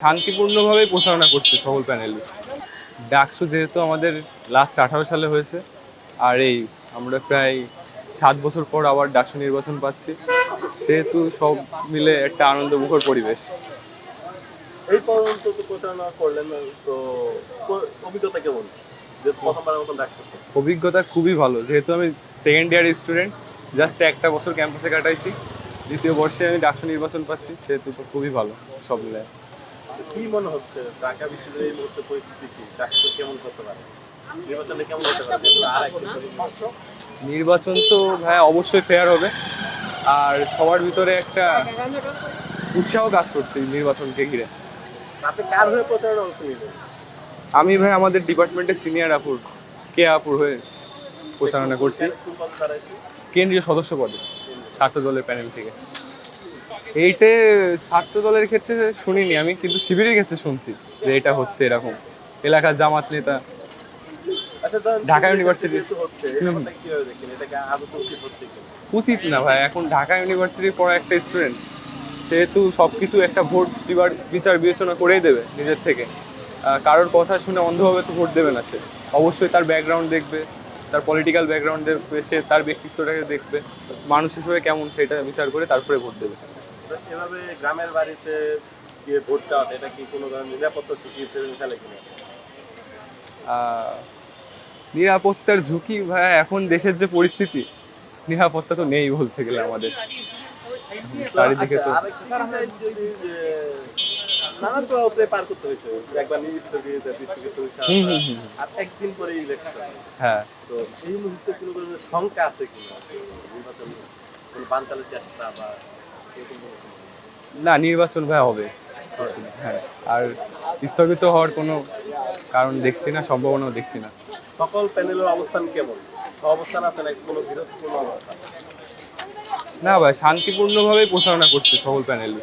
শান্তিপূর্ণভাবেই প্রচারণা করছে সকল প্যানেলই ডাকসু যেহেতু আমাদের লাস্ট আঠারো সালে হয়েছে আর এই আমরা প্রায় সাত বছর পর আবার ডাকসু নির্বাচন পাচ্ছি সেহেতু সব মিলে একটা আনন্দমুখর পরিবেশ। এই পর্যন্ত তো প্রচারণা করলেন তো অভিজ্ঞতা কেমন? যে প্রথমবারের মতন অভিজ্ঞতা খুবই ভালো যেহেতু আমি সেকেন্ড ইয়ার স্টুডেন্ট জাস্ট একটা বছর ক্যাম্পাসে কাটাইছি দ্বিতীয় বর্ষে আমি ডাকসু নির্বাচন পাচ্ছি সেহেতু খুবই ভালো সব মিলে কি মনে হচ্ছে? ঢাকা বিশ্ববিদ্যালয়ের এই মুহূর্তে পরিস্থিতি কি? ডাক্তার কেমন করতে পারে? নির্বাচনে কেমন হতে পারে? নির্বাচন তো ভাই অবশ্যই ফেয়ার হবে। আর সবার ভিতরে একটা উৎসাহ কাজ করছে নির্বাচনকে ঘিরে। কার হয়ে প্রচারণা অংশ নিলেন? আমি ভাই আমাদের ডিপার্টমেন্টের সিনিয়র আপুর কে আপুর হয়ে প্রচারণা করছি। কেন্দ্রীয় সদস্য পদে ছাত্র দলের প্যানেল থেকে। এইটে ছাত্র দলের ক্ষেত্রে শুনিনি আমি কিন্তু শিবিরের ক্ষেত্রে শুনছি যে এটা হচ্ছে এরকম। এলাকার জামাত নেতা। আচ্ছা ঢাকা ইউনিভার্সিটি। উচিত না ভাই এখন ঢাকা ইউনিভার্সিটির পড়া একটা স্টুডেন্ট সেহেতু সব কিছু একটা ভোট দিবার বিচার বিবেচনা করেই দেবে নিজের থেকে। কারোর কথা শুনে অন্ধভাবে তো ভোট দেবে না সে। অবশ্যই তার ব্যাকগ্রাউন্ড দেখবে তার পলিটিক্যাল ব্যাকগ্রাউন্ড দেখবে সে তার ব্যক্তিত্বটাকে দেখবে। মানুষ হিসেবে কেমন সেটা বিচার করে তারপরে ভোট দেবে। এভাবে গ্রামের বাড়িতে গিয়ে ভোট চাওয়াটা এটা কি কোনো ধরনের নিরাপত্তা ঝুঁকি ফেলে কিনা? নিরাপত্তার ঝুঁকি ভাই এখন দেশের যে পরিস্থিতি নিরাপত্তা তো নেই বলতে গেলে আমাদের। চারিদিকে তো আচ্ছা, যে নানা পার করতে হয়েছে। একবার নির্স্থগিত। আর একদিন পরে ইলেকশন হ্যাঁ। তো এই মুহূর্তে কোনো শঙ্কা আছে কিনা? নির্বাচন কোনো বানচালের চেষ্টা বা এরকম কোনো কিছু? না নির্বাচন ভাই হবে। হ্যাঁ আর স্থগিত হওয়ার কোনো কারণ দেখছি না সম্ভাবনাও দেখছি না। সকল প্যানেলের অবস্থান কেমন? অবস্থান আছে না কোনো বিরোধপূর্ণ অবস্থান? না ভাই শান্তিপূর্ণভাবেই প্রচারণা করছে সকল প্যানেলই